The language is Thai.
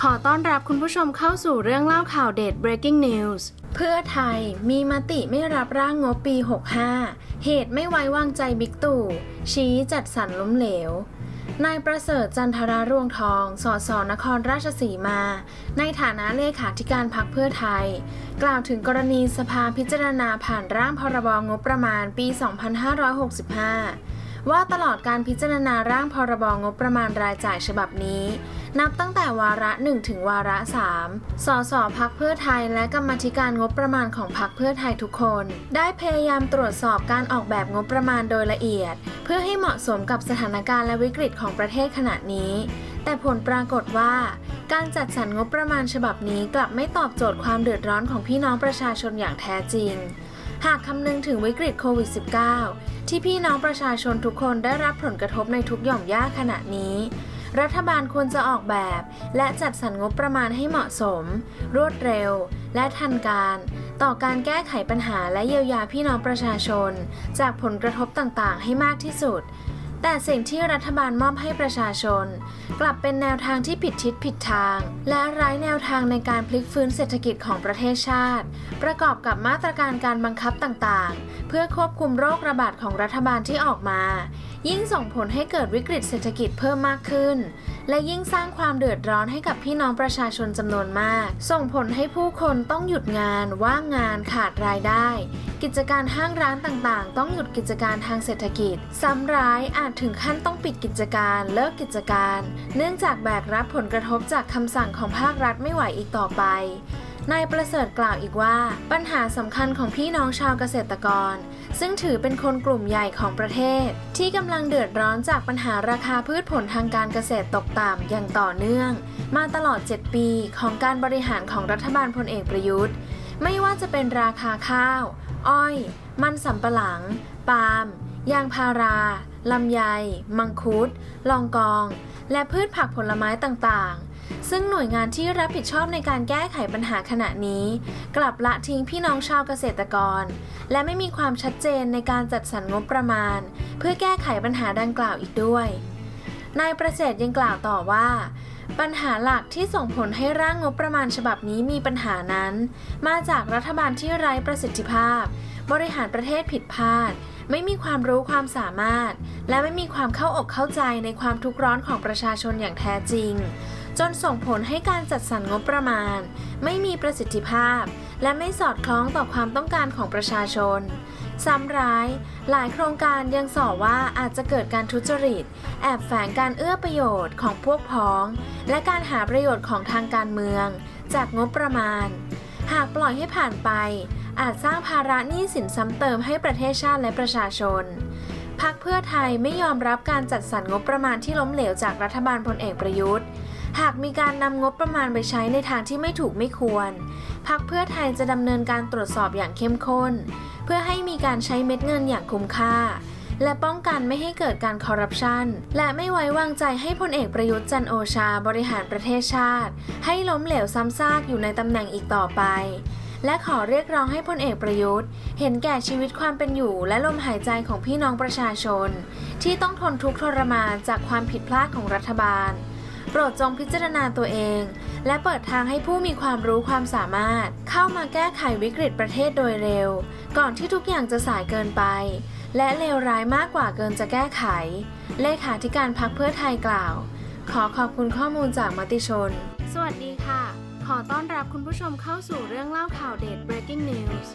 ขอต้อนรับคุณผู้ชมเข้าสู่เรื่องเล่าข่าวเด็ด breaking news เพื่อไทยมีมติไม่รับร่างงบปี 65 เหตุไม่ไว้วางใจบิ๊กตู่ ชี้จัดสรรล้มเหลวนายประเสริฐจันทรารวงทอง สสนครราชสีมา ในฐานะเลขาธิการพักเพื่อไทย กล่าวถึงกรณีสภาพิจารณาผ่านร่างพรบงบประมาณปี 2565 ว่าตลอดการพิจารณาร่างพรบงบประมาณรายจ่ายฉบับนี้ นับตั้งแต่วาระ 1 ถึงวาระ 3 สสพักเพื่อไทยและกรรมธิการงบประมาณของพักเพื่อไทยทุกคน ได้พยายามตรวจสอบการออกแบบงบประมาณโดยละเอียด เพื่อให้เหมาะสมกับสถานการณ์และวิกฤตของประเทศขณะนี้ แต่ผลปรากฏว่าการจัดสรรงบประมาณฉบับนี้กลับไม่ตอบโจทย์ความเดือดร้อนของพี่น้องประชาชนอย่างแท้จริง หากคำนึงถึงวิกฤตโควิด -19 ที่พี่น้องประชาชนทุกคนได้รับผลกระทบในทุกหย่อมย่าขณะนี้ รัฐบาลควรจะออกแบบ และจัดสรรงบประมาณให้เหมาะสม รวดเร็ว และทันการ ต่อการแก้ไขปัญหาและเยียวยาพี่น้องประชาชน จากผลกระทบต่างๆ ให้มากที่สุด แต่สิ่งที่รัฐบาลมอบให้ประชาชน กลับเป็นแนวทางที่ผิดทิศผิดทาง และไร้แนวทางในการพลิกฟื้นเศรษฐกิจของประเทศชาติ ประกอบกับมาตรการการบังคับต่างๆ เพื่อควบคุมโรคระบาดของรัฐบาลที่ออกมา ยิ่งส่งผลให้เกิดวิกฤตเศรษฐกิจเพิ่มมากขึ้น และยิ่งสร้างความเดือดร้อนให้กับพี่น้องประชาชนจำนวนมาก ส่งผลให้ผู้คนต้องหยุดงาน ว่างงานขาดรายได้ กิจการห้างร้านต่างๆ ต้องหยุดกิจการทางเศรษฐกิจ ซ้ำร้ายอาจถึงขั้นต้องปิดกิจการเลิกกิจการ เนื่องจากแบกรับผลกระทบจากคำสั่งของภาครัฐไม่ไหวอีกต่อไป นายประเสริฐกล่าวอีกว่า ปัญหาสำคัญของพี่น้องชาวเกษตรกร ซึ่งถือเป็นคนกลุ่มใหญ่ของประเทศ ที่กำลังเดือดร้อนจากปัญหาราคาพืชผลทางการเกษตรตกต่ำอย่างต่อเนื่อง มาตลอด 7 ปีของการบริหารของรัฐบาลพลเอกประยุทธ์ ไม่ว่าจะเป็นราคาข้าว อ้อย มันสำปะหลัง ปาล์มยางพาราลำไย มังคุด ลองกอง และพืชผักผลไม้ต่างๆ ซึ่งหน่วยงานที่รับผิดชอบในการแก้ไขปัญหาขณะนี้ กลับละทิ้งพี่น้องชาวเกษตรกร และไม่มีความชัดเจนในการจัดสรรงบประมาณ เพื่อแก้ไขปัญหาดังกล่าวอีกด้วย นายประเสริฐยังกล่าวต่อว่า ปัญหาหลักที่ส่งผลให้ร่างงบประมาณฉบับนี้มีปัญหานั้น มาจากรัฐบาลที่ไร้ประสิทธิภาพ บริหารประเทศผิดพลาด ไม่มีความรู้ความสามารถ และไม่มีความเข้าอกเข้าใจในความทุกข์ร้อนของประชาชนอย่างแท้จริง จนส่งผลให้การจัดสรรงบประมาณ ไม่มีประสิทธิภาพ และไม่สอดคล้องต่อความต้องการของประชาชน ซ้ำร้าย หลายโครงการยังส่อว่าอาจจะเกิดการทุจริต แอบแฝงการเอื้อประโยชน์ของพวกพ้อง และการหาประโยชน์ของทางการเมือง จากงบประมาณ หากปล่อยให้ผ่านไป อาจสร้างภาระหนี้สินซ้ำเติมให้ประเทศชาติและประชาชนพักเพื่อไทยไม่ยอมรับการจัดสรรงบประมาณที่ล้มเหลวจากรัฐบาลพลเอกประยุทธ์ หากมีการนำงบประมาณไปใช้ในทางที่ไม่ถูกไม่ควร พักเพื่อไทยจะดำเนินการตรวจสอบอย่างเข้มข้น เพื่อให้มีการใช้เม็ดเงินอย่างคุ้มค่า และป้องกันไม่ให้เกิดการคอร์รัปชัน และไม่ไว้วางใจให้พลเอกประยุทธ์จันโอชาบริหารประเทศชาติ ให้ล้มเหลวซ้ำซากอยู่ในตำแหน่งอีกต่อไปและขอเรียกร้องให้พลเอกประยุทธ์ เห็นแก่ชีวิตความเป็นอยู่และลมหายใจของพี่น้องประชาชน ที่ต้องทนทุกข์ทรมานจากความผิดพลาดของรัฐบาล โปรดจงพิจารณาตัวเอง และเปิดทางให้ผู้มีความรู้ความสามารถ เข้ามาแก้ไขวิกฤตประเทศโดยเร็ว ก่อนที่ทุกอย่างจะสายเกินไป และเลวร้ายมากกว่าเกินจะแก้ไข เลขาธิการพักเพื่อไทยกล่าว ขอขอบคุณข้อมูลจากมติชน สวัสดีค่ะ ขอต้อนรับคุณผู้ชมเข้าสู่เรื่องเล่าข่าวเด็ด breaking news